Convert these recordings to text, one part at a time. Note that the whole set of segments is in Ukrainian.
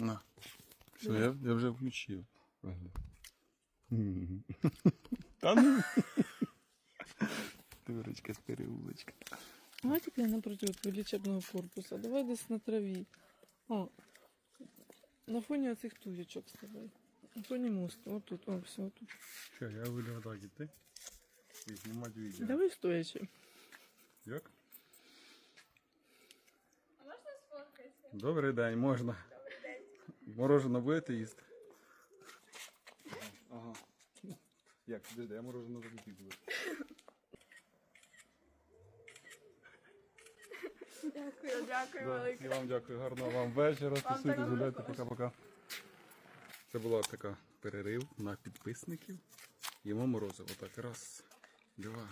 На. Все, я, я вже включив. Мгм. Та ну. Дурочка з переулочка. Давай теперь напротив лечебного корпуса. Давай десь на траві. О, на фоні оцих туєчок ставай. На фоні мосту. Отут, о, все, отут. Що, я буду так іти і знімати відео. Давай стоячи. Як? А можна сфоткатися? Добрий день, можна. Морожено будете їсти? Ага. Як, підійде, я морожено залюбив буду. Дякую, дякую Да, велике. і вам дякую, гарного вам вечора. Також. гуляйте, пока-пока. Це була така перерив на підписників. Їмо морозиво. Так, раз, два.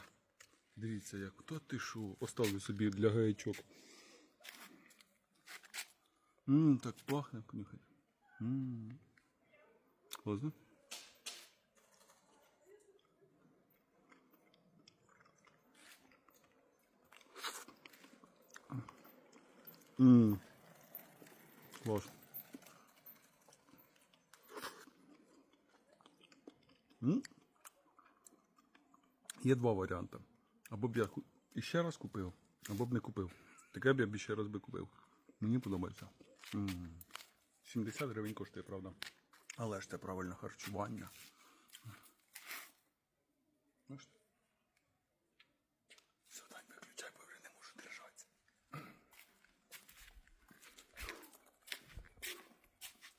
Дивіться, як хто ти що? Оставлю собі для гаячок. Ммм, так пахне, понюхай. Класно? Ммм. Клас. М? Є два варіанти. Або б я іще раз купив, або б не купив. Таке б я б ще раз би купив. Мені подобається. М. 70 гривень коштує, правда. Але ж це правильне харчування. Бачите? Все, виключай, бо вже не можу держатися.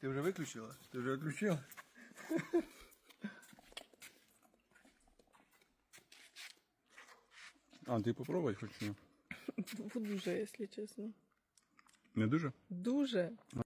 Ти вже виключила? Ти вже відключила? А, ти попробуй хоч ні? Дуже, якщо чесно. Не дуже? Дуже.